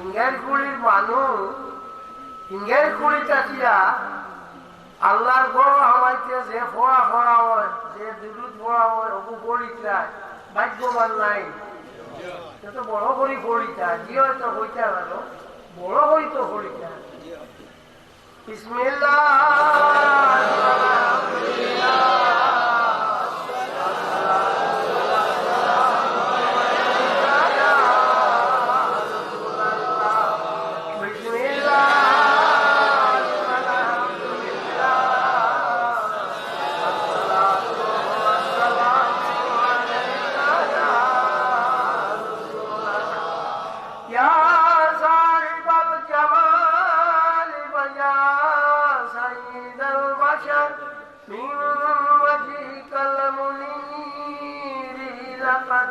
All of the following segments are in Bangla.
ইংরেজ গুলির মানুষ গুলি চাচিয়া আল্লাহর গড় আমাইতে যে ফোড়া ফোড়া হয়, যে দুধ ফোড়া হয় অবু পড়িতা ভাগ্যবান নাই। সে বড় করি পড়িতা জি হয়তো হইতে পারো, বড় করি তো পড়িতা বিসমিল্লাহ।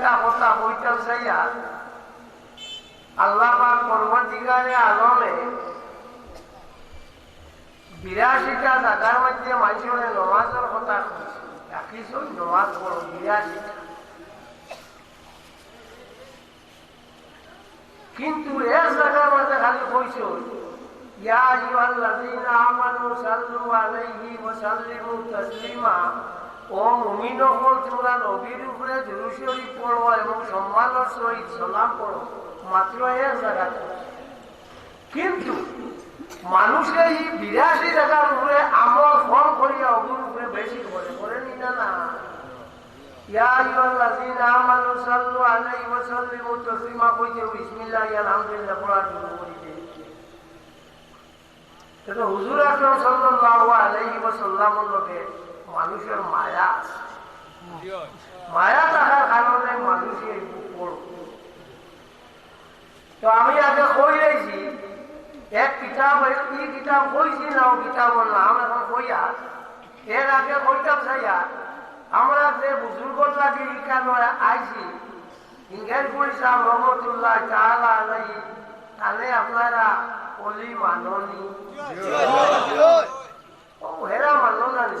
একটা কথা বইটাম চাইয়া আল্লাহ পাক আলমে বিরাশিটা জায়গার মধ্যে মানুষের নমাজের কথা রাখিস নমাজ পড়ো বিরাশিটা কিন্তু এক জায়গার মধ্যে খালি কইছো ইয়া আইয়ুহাল্লাযীনা আমানু সাল্লু আলাইহি ওয়া সাল্লিমু তাসলিমা ও মুমিনগণ তোমরা নবীর উপরে দুরূদ শরীফ পড়ো এবং সম্মানের সহিত সালাম পড়ো, মাত্র জায়গাতে। কিন্তু মানুষের এই বিরাশি টাকার উপরে আমল ফল করিয়া উপরে বেশি করে করেনি না না? করিতে। হুজুর আকরাম ওয়া সাল্লামের লগে মানুষের মায়া। মায়া থাকার কারণে মানুষের তো আমি আগে কই রয়েছি এক কিতাব এই কিতাব কইছি না ও কিতাবর নাম এখন কইয়া এর আগে কইতাম চাইয়া আমরা যে বুজুর্গর লাগে ইকানো আইছি ইংরেজ পরিষা রহমতুল্লাহ তাআলা আলাইহি তাহলে আপনারা অলি মাননি ও হেরা মানো না নি?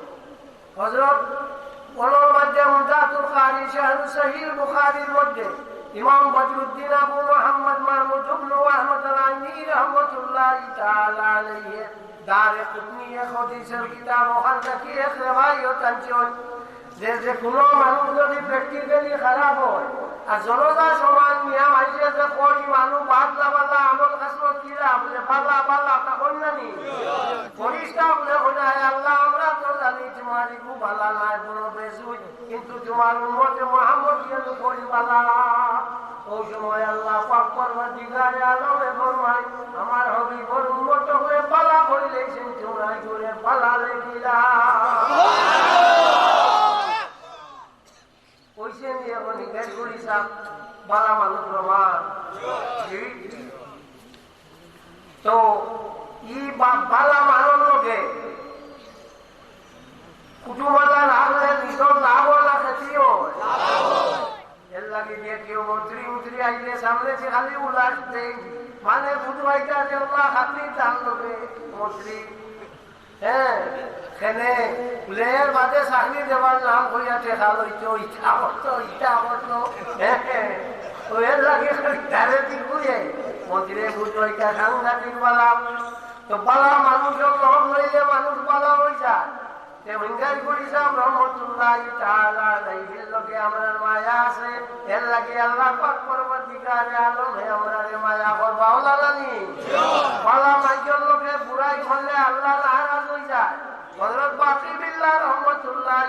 হযরত কোনোর মধ্যে মুজাতুল কারি শাহরু সহিহ বুখারীর মধ্যে ইমাম বদরুদ্দিন আবু মুহাম্মদ মাহমুদ ইবনে আহমদ আলাইহি রাহমাতুল্লাহি তাআলা আলাইহি দারে কুতনি এক হাদিসের কিতাব ওখানে কি এক রিওয়ায়াত যে যে কোনো মানুষ যদি প্র্যাকটিক্যালি খারাপ হয় আর জনতা সমাজ নিয়ে মাইছে যে কই মানুষ বাদলা বাদলা আমল কাসরত কিরা বলে বালা বালা তা কই না নি? পরিষ্কার বলে হইনা আল্লাহ, আমরা তো জানি তোমারই খুব ভালা নাই বড় বেজুই কিন্তু তোমার উম্মতে মোহাম্মদ কেন করি বালা ওই সময় আল্লাহ পাক করবার দিগারে আলমে ফরমাই আমার হবি বড় উম্মত হয়ে বালা করিলেছেন তোমরা করে বালা লেগিলা কইছে নি এখন গেট করি সাপ বালা মানুষ রমান তো ই বালা মানুষ লোকে কুটুমালা রাখলে নিজের লাভ না কেউ মন্ত্রী উন্ত্রী আইলে সামনে খালি উল্লাস দেয় মানে বুধ হ্যাঁ সেনে প্লেয়ার বাদে চাকরি দেবার নাম কইয়া টেকা লইতো ইটা করতো ইটা করতো। ওয়ের তারে সাংঘাতিক হয়ে লগে আলম হে আমরারে মায়া করবা। ওলা নানি বালা লগে বুড়াই করলে আল্লাহ নারাজ হয়ে যায় হযরত বাকি বিল্লাহ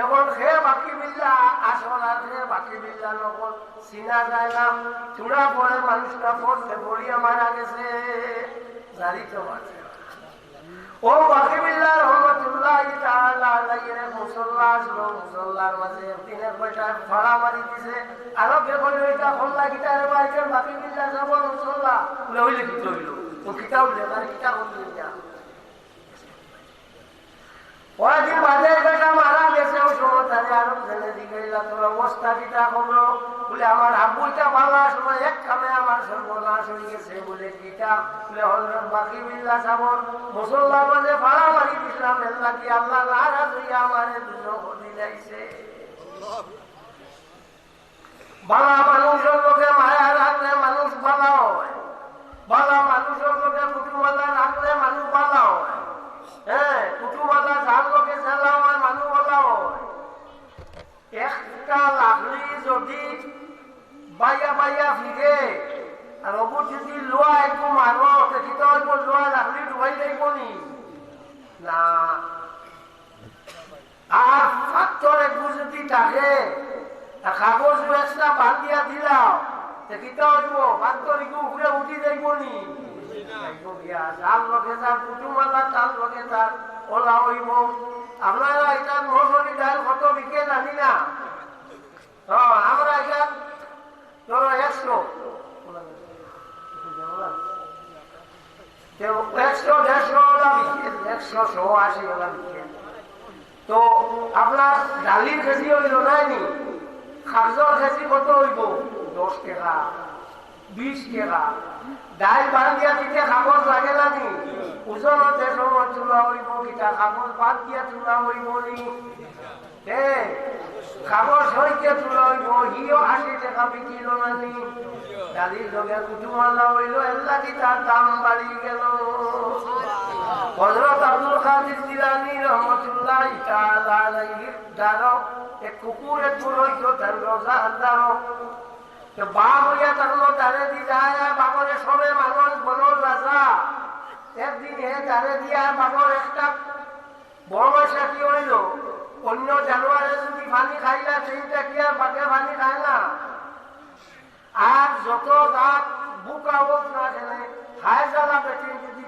এখন সে বাকি মিল্লা আসল আছে বাকি মিল্লা নকল চিনা যায় না চূড়া পরে মানুষটা পড়ছে পড়িয়া মারা গেছে। ও বাকি মিল্লা রহমতুল্লাহ তাআলা আলাইহি মুসাল্লা আসলো মুসাল্লার মাঝে একদিনের কয়টা ভাড়া মারি দিছে। আরও কে কইলো এটা খোলা গিটারে বাইকের বাকি মিল্লা যাব মুসাল্লা। বলে কি কইলো ও কিতা হইলে তার কিতা করলি যা কয়েকদিন বাদে বেটা মারা গেছে ওই সময় তারে আরও জেনে দিকে তোর অবস্থা কিতা বলে আমার আব্বুটা ভালো সময় এক কামে আমার সর্বনাশ গেছে বলে কিতা বলে হজরত বাকি বিল্লা সাবর মুসল্লার মাঝে ভাড়া মারি দিছিলাম, এল্লা কি আল্লাহ নারাজ হইয়া আমারে দুজন হলি মানুষ বালা হয়। একটা লাগলি যদি বাইয়া বাইয়া ফিরে আর যদি লোয়া একটু মারো তেতিতে হইব লোয়া লাগলি ডুবাই যাইব নি না আর একটু যদি থাকে কাগজ এক্সট্রা বাদ দিয়া দিলাম তেতিতে হইব ফাত্তর একটু উপরে উঠি যাইব নি যার লগে যার কুটুমালা তার লগে তার ওলা হইব আপনারা এটা মশুরি ডাল কত বিকে জানি না হ্যাঁ আমরা এটা ধরো একশো একশো দেড়শো ওলা বিকে একশো শো আশি ওলা বিকে তো আপনার ডালির কেজি হইল নাইনি খারজর কেজি কত হইব দশ টাকা বিশ টাকা ডাল বান্ধিয়া দিতে কাগজ লাগে না নি ওজনতে সময় তোলা হইব কিতা কাগজ বাদ দিয়া তোলা হইব নি। কাগজ হইতে তোলা হইব হিও আশি টাকা বিকিল না নি ডালির লগে কুটুমালা হইল এল্লা কি তার দাম বাড়ি গেল। হজরত আব্দুল কাদির জিলানি রহমতুল্লাহ তাআলা আলাইহির দ্বারা এক কুকুর পুরোহিত তার রোজা আল্লাহ তো বাপ হইয়া থাকল, তারে দি যায় বাবরে সবে মানুষ বনর রাজা। একদিন হে তারে দিয়া বাবর একটা বড় সাথী হইল? অন্য জানুয়ারে যদি পানি খাইলা, সেইটা কি আর বাকে পানি খায় না? আর যত দাঁত বুক আবক না খেলে, হায় জ্বালা বেটিন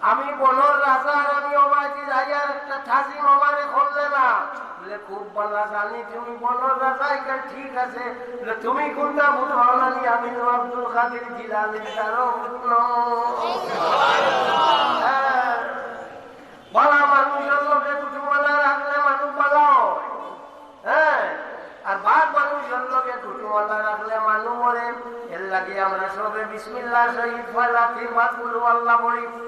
আমি বনর রাজা, আর আমি অবাজি যাইয়ার একটা ঠাসি মামারে করলে না। খুব তুমি বলে হ্যাঁ। বলা হয়। হ্যাঁ। আর বাদ মানুষের লোকে কুটুমালা রাখলে মানুষ মরে। এর লাগে আমরা সবে বিসমিল্লাহ শহীদ ফলা তিরবাদ কুলু আল্লাহ পড়ি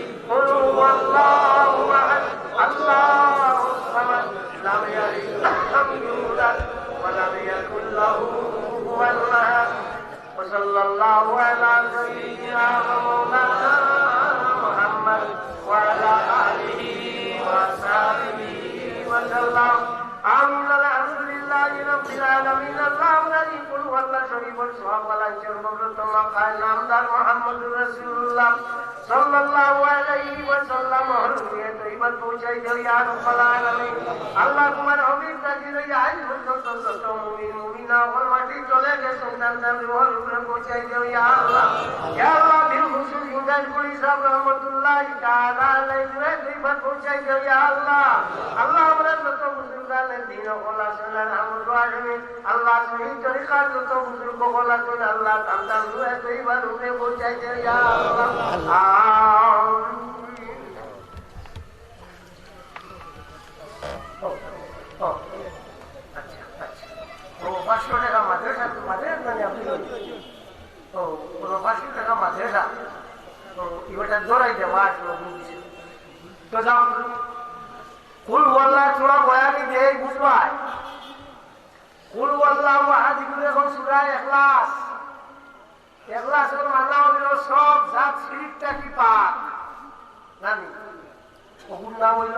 وصلى الله على سيدنا ومولانا محمد وعلى آله وصحبه وسلم الحمد لله رب العالمين اللهم لا يقول والله شريف الصحابة لا يشرب الله قائل محمد رسول সাল্লাল্লাহু আলাইহি ওয়াসাল্লাম হরুয়ে তৈবাল পৌঁছাই দেও ইয়া রাব্বাল আলামিন। আল্লাহ তোমার হাবিব দাখিল হই আজ পর্যন্ত যত মুমিন, মুমিনা ওর মাটি চলে গেছে তাদের রূহের উপরে পৌঁছাই দেও ইয়া আল্লাহ। ইয়া পৌঁছাই দেও আল্লাহ। আল্লাহ আমরা যত বুজুর্গানের দিন ওলা সুনার আমল রাহিমিন আল্লাহ যত বুজুর্গ ওলা সুন আল্লাহ তৈবার উপরে পৌঁছাই দেও আল্লাহ। পাঁচশো টাকা মাদ্রাসা মাদ্রাসা মানে আপনি? ও, পাঁচশো টাকা মাদ্রাসা? ও এবারটা দৌড়াই দেওয়া আসলো বুঝছি তো যাও। কুল ওয়াল্লাহ চূড়া বয়ানি দিয়ে বুঝবাই। কুল ওয়াল্লাহ ওয়াহাদিগুলো এখন সুরায় এখলাস। এখলাসের মানা হইল সব জাত শিরিকটা কি পাক? জানি। ওগুর নাম হইল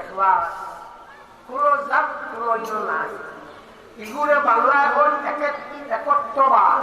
এখলাস। কোন জাত কোন একত্রবাদ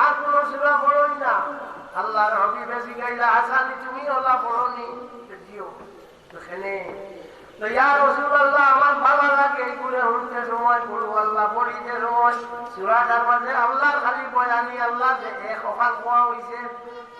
আর কোন সূরা পড়োই না আল্লাহর হাবিব শিখাইলা আসানি তুমি আল্লাহ পড়োনি দিও এখানে আমার ভালো লাগে এইগুলো শুনতে সময় কুল আল্লাহ পড়িতে সময় সূরাটার মাঝে আল্লাহর খালি বয়ানি আল্লাহ এক ওখান কোয়া হইছে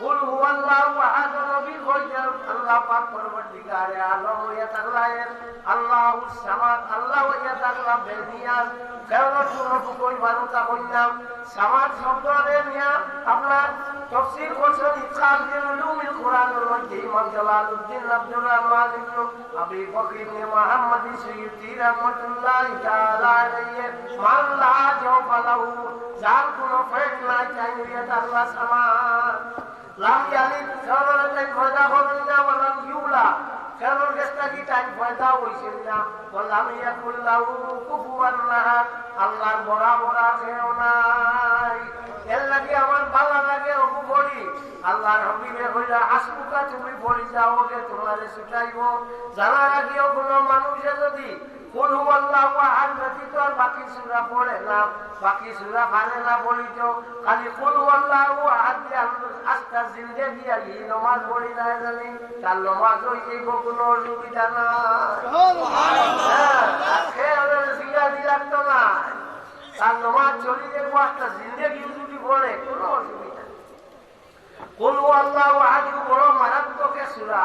কুল হুয়াল্লাহু আহাদ নবী কইতে আল্লাহ পাক পরবর্তীকারে আলম হইয়া থাকলায় আল্লাহুস সামাদ আল্লাহ হইয়া থাকলা বেনিয়াস কেন কোনো ফুকই বানুতা কইলাম সামাদ শব্দরে নিয়া আপনার তফসির করছেন ইসলাম দিন উলুমিল কোরআনুল মধ্যে ইমাম জালালউদ্দিন আব্দুর রহমান ইবনে আবি বকর ইবনে মুহাম্মদ সুয়ুতি রাহমাতুল্লাহ তাআলা আলাইহি মান লা জাওফালাহু যার কোনো ফেট নাই চাইনিয়া আল্লাহ সামাদ লাম ইয়ালিদ সরল তাই পয়দা হবেন না ওয়ালাম ইউলা সরল গেস্তা কি টাইম পয়দা হইছেন না? ওয়ালাম ইয়াকুল্লাহু কুফুয়ান আহাদ আল্লাহর বড়া বড়া কেউ নাই। এর লাগে আমার ভালো লাগে অপু পড়ি আল্লাহর হবিবে হইলা হাসপুকা তুমি পড়ি যাও তোমারে ছুটাইব। জানার আগেও কোনো মানুষে যদি কোন আল্লাহ আহাদ ব্যতীত আর বাকি সুরা পড়ে না বাকি সুরা পারে না বলিত খালি কোন আল্লাহ আহাদ দিয়ে আস্তা জিন্দে দিয়া ই নমাজ পড়ি না কোনো অসুবিধা না হ্যাঁ, আর জিয়া দি লাগতো না তার নমাজ চলে যাব একটা জিন্দগি যদি বলে কোনো অসুবিধা কুলু আল্লাহ আহাদু বড় মারাত্মক সুরা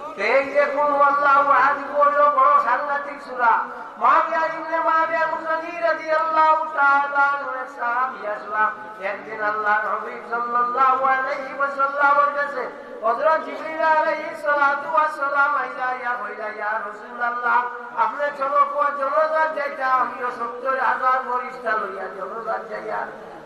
এই যে কোন আল্লাহ আহাদ বলল, বড় সাংঘাতিক সুরা। মাবিয়া ইবনে মাবিয়া মুসানি রাদিয়াল্লাহু তাআলা আনহু সাহাবী আসলাম। একদিন আল্লাহ নবী সাল্লাল্লাহু আলাইহি ওয়াসাল্লামের কাছে, হযরত জিবরিল আলাইহিস সালাতু ওয়াস সালাম আইলা ইয়া হইলা ইয়া রাসূলুল্লাহ, আপনি চলো কো জনজাত যাইতা, আমিও 70 হাজার ফেরেশতা লইয়া জনজাত যাইয়া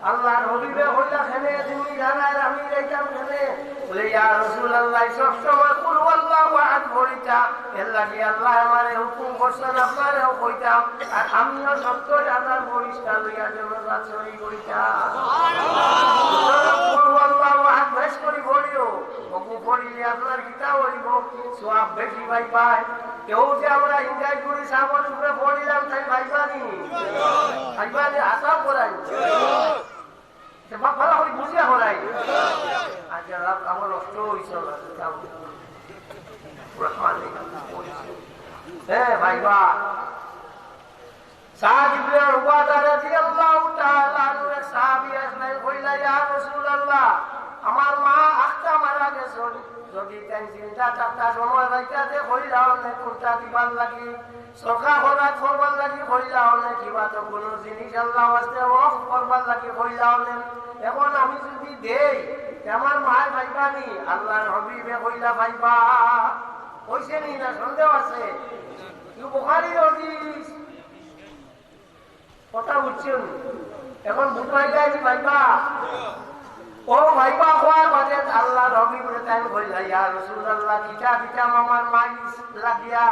আল্লাহ নবীবে হইলা খেলে, তুমি জানার আমি যাইতাম খেলে। বলে, ইয়া রাসূলুল্লাহ সব সময় কুল আল্লাহু আহাদ পড়িতা এর লাগে আল্লাহ আমারে হুকুম করছেন, আপনারেও কইতাম। আর আমিও সত্তর হাজার ফেরেশতা লইয়া কুল আল্লাহু আহাদ বেশ করি পড়িও ওকু পড়িলে আপনার সওয়াব বেশি পাই পায়। কেউ যে আমরা ইনজয় করি সাবর উপরে পড়িলাম তাই পাইবানি পাইবানি আশা করাই। ভালো করে বুঝিয়া হলাই আচ্ছা রাত আমার নষ্ট হয়েছে হ্যাঁ ভাই বা সাদ ইবনে উবাদা রাদিয়াল্লাহু তাআলা আনহু সাহাবী আসলেন কইলা, ইয়া রাসূলুল্লাহ, আমার মা আখতা মারা গেছেন যদি তাই চিন্তা চারটা সময় বাইতাতে কইলা অনেক কোনটা দিবার লাগি সখা হরা করবার লাগি কইলা অনেক, কিবা তো কোনো জিনিস আল্লাহ আসতে অফ করবার লাগি কইলা অনেক। এখন আমি যদি দেই, আমার মায় ভাইবানি আল্লাহ হবিবে কইলা ভাইবা। কইছে নি না সন্দেহ আছে? বুঝছেন? এখন ও ভাইবা হওয়ার বাজে আল্লাহ রবি বলে তাই রাসূলুল্লাহ কিটা কিটা মামার মাই লাগিয়া।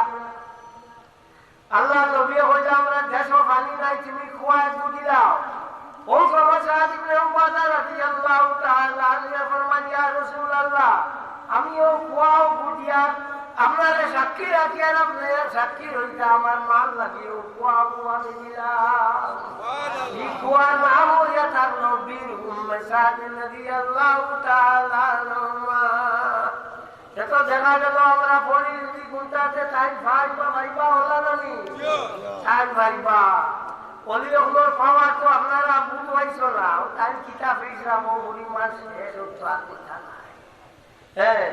আল্লাহ নবী হইলা আমরা দেশ পানি নাই, তুমি খোয়ায় বুঝিলাও ও সমস্যা ইবনে উবাদা রাদিয়াল্লাহু তাআলা আনহু ফরমান ইয়া আমিও খোয়াও বুঝিয়া আপনার সাক্ষী রাখিয়া আপনি সাক্ষী রইতা আমার মাল লাগিও খোয়া খোয়া দিলাম এই নাম হইয়া উম্মে সাদ রাদিয়াল্লাহু এত দেখা গেল আমরা পড়ি যদি গুনটাতে টাইম ভাইবা ভাইবা হলা নানি টাইম ভাইবা অলি ওগুলোর পাওয়া তো আপনারা বুঝবাইছো না। টাইম কিতাব হিসাব বুড়ি মাস এসব তো আর কথা নাই। হ্যাঁ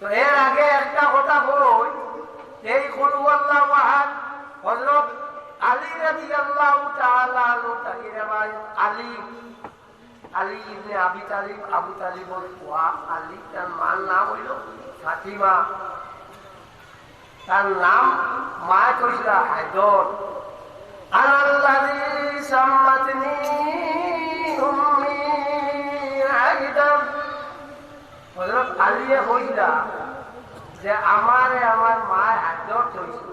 তো এর আগে একটা কথা বলুন। এই কুলু ওয়াহাদ হযরত আলী রাদিয়াল্লাহু আলী। ইবনে আবি তালিব, আবু তালিবর আলী, তার মার নাম হইল ফাতিমা। তার নাম মা কইছিল হায়দর। আনাল্লাযী সাম্মাতনি উম্মি হায়দর হযরত আলিয়ে কইলা যে, আমারে আমার মায়ের হাত কইছিল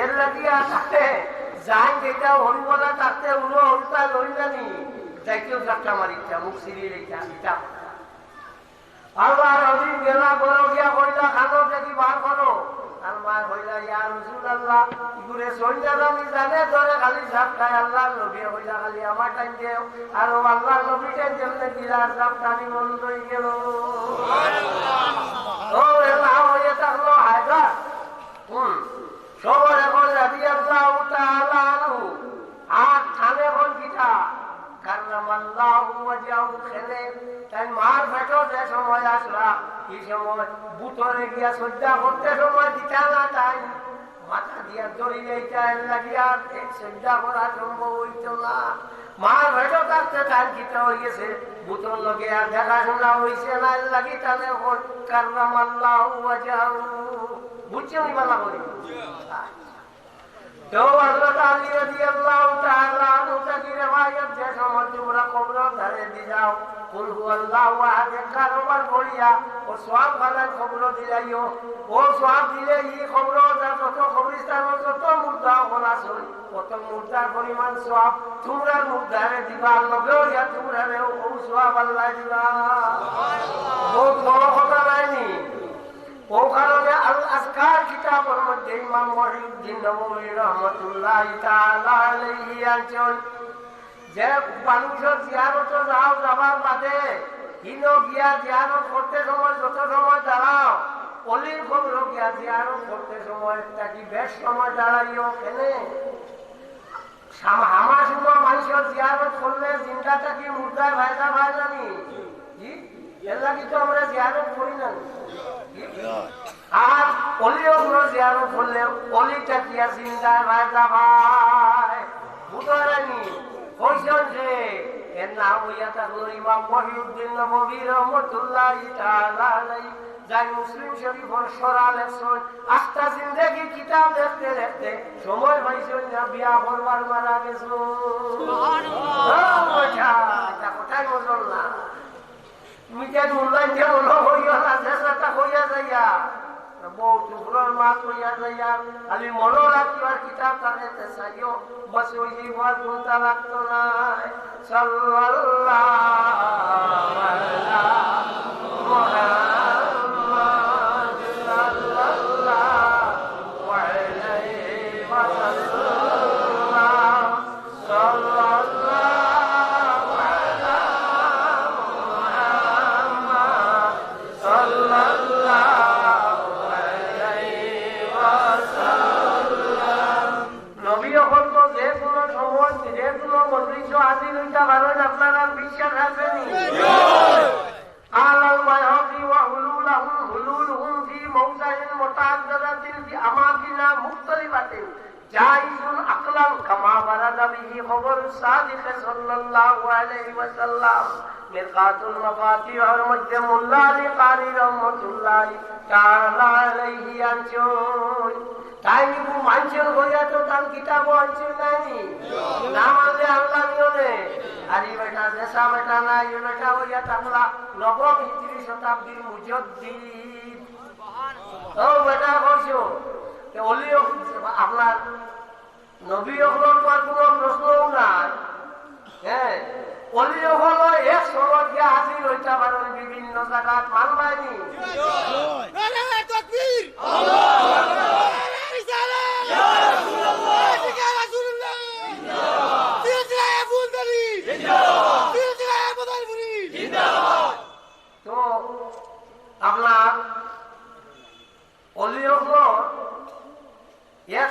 এর লাগিয়া তাতে যাই যেটা হরিবলা তাতে উলো হরিতা লইলানি যাইতেও চাপটা মারিতা, মুখ সিরিয়ে রেখা, ইটা। আল্লাহ রবি গেলা বড় গিয়া কইলা খানো দেখি বার আর মা কইলা ইয়া রসুল আল্লাহ ইগুরে সইলা জানি জানে ধরে খালি সাপ খায় আল্লাহ নবী কইলা খালি আমার টাইম দেও আর ও আল্লাহ নবী টাইম যেমনে দিলা সাপ টানি বন্ধ হয়ে গেল। ও এলা হয়ে থাকল হায়দার। হুম সবার এখন রাজি আল্লাহ তাআলা আনহু। আর থানে কোন কিটা কাররামাল্লাহু ওয়াজহাহু খেলে। তাই মার পেটো যে সময় আসলা এই গিয়া সজ্জা করতে সময় দিতা না তাই। মাথা দিয়া দড়িয়ে চাই লাগিয়া তার কিটা হয়ে গেছে বুতর লগে আর দেখাশোনা বুঝছে উনি বলা? করি তো হযরত আলী রাদিয়াল্লাহু তাআলা আনহু রিওয়ায়াত যে সময় তোমরা কবর ধারে দি যাও। কুল হুয়াল্লাহু আহাদ কারবার করিয়া ও সওয়াব ভালো খবর দিলাইও। ও সওয়াব দিলে এই খবর যা যত খবরিস্তান যত মুর্দা সই কত মুর্দার পরিমাণ সওয়াব তোমরা মুর্দারে দিবা লগেও ইয়া তোমরা ও সওয়াব আল্লাহ দিবা। বহুত বড় কথা নাই ও কারণে আল আসকার কিতাবের মধ্যে ইমাম মহিউদ্দিন নবমী রহমতুল্লাহ তাআলা আলাইহি আছেন যে মানুষের জিয়ারত যাও যাবার বাদে হিন গিয়া জিয়ারত করতে সময় যত সময় দাঁড়াও। অলির খবর গিয়া জিয়ারত করতে সময় থাকি বেশ সময় দাঁড়াইও কেনে? আমার সময় মানুষের জিয়ারত করলে চিন্তা থাকি মুদ্রায় ভাইজা ভাই জানি এর তো আমরা জিয়ারত করি না? আর অলিও কোনো জিয়ারত করলে অলিটা কি ভাই কইছেন যে এর নাম হইয়া থাকল ইমাম মহিউদ্দিন নবী রহমতুল্লাহ তাআলা আলাইহি যাই মুসলিম শরীফর সরা লেখছেন আস্তা জিন্দেগি কিতাব দেখতে দেখতে সময় পাইছেন না বিয়া করবার মারা গেছো কোথায় বলল না। যে মূল্যায়ন যে হইয়া না হইয়া যাইয়া। বউ টুকরোর মা কইয়া যাইয়া খালি মনো রাখিবার কিতাব তাকে চাইও বস ওই জীবন কোনটা লাগতো না সাল্লাল্লাহু মানুষ আপনার বিশ্বাস আসেনি মধ্যে মোল্লা আলী কারি রহমাতুল্লাহ তাই নিবু মানুষের হইয়া তার কিতাব আনছে নাই না মানলে আল্লাহ নিয়নে আর এই বেটা দেশা বেটা না এই বেটা হইয়া থাকলা নবম হিজরি শতাব্দীর মুজদ্দিদ ও বেটা কইছো যে অলিও আপনার নবী হলোর তো আর কোনো প্রশ্নও নাই হ্যাঁ অলিও হলো এক সময় গিয়া বিভিন্ন জায়গাত মানবাইনি তাকবীর নারে রিসালাত ইয়া রাসূলুল্লাহ ইয়া রাসূলুল্লাহ সিলসিলা আবুল দারি জিন্দাবাদ সিলসিলা আবুল মুরি জিন্দাবাদ তো আপনার অলিয়গ্র এক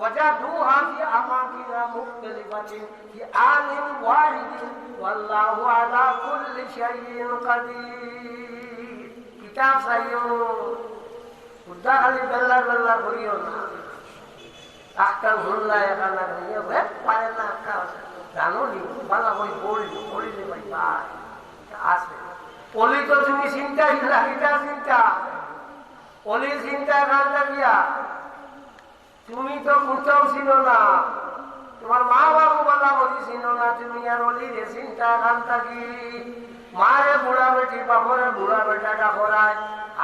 وجدوها في أماكن مختلفة في آن واحد والله على كل شيء قدير كتاب سيون উদ্দা খালি বেল্লার বেল্লার করিও না আজকাল হুল্লা এখানে হইয়ে ভেদ পারে না আজকাল জানো নি বালা বই পড়ি পড়িলে ভাই ভাই আছে অলি তো তুমি চিন্তা লাগিটা চিন্তা অলি চিন্তা এখানটা গিয়া তুমি তো কোথাও ছিল না। তোমার মা বাবু বলা বলি ছিল না, তুমি আর অলি রে চিন্তা এখানটা কি? মারে বুড়া বেটি, বাপরে বুড়া বেটাটা করায়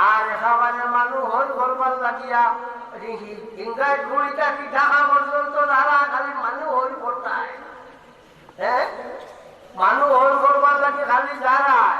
আর এখানে মানুষ হল করবার লাগিয়া। খালি মানুষ হল করবার লাগি খালি দাঁড়ায়।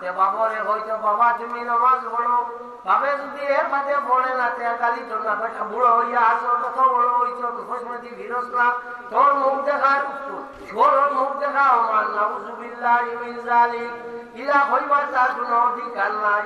তে বাপরে হয়তো বাবা তুমি নমাজ পড়ো। বাপে যদি এর মাঝে পড়ে না, তে কালি তোর না বেটা বুড়ো হইয়া আসো, কত বড় হইছ মুখোশমতি ভিরস না। তোর মুখ দেখার তোর মুখ দেখা আমার নাউজুবিল্লাহ মিন জালিক ইলা হইবার তার কোনো অধিকার নাই।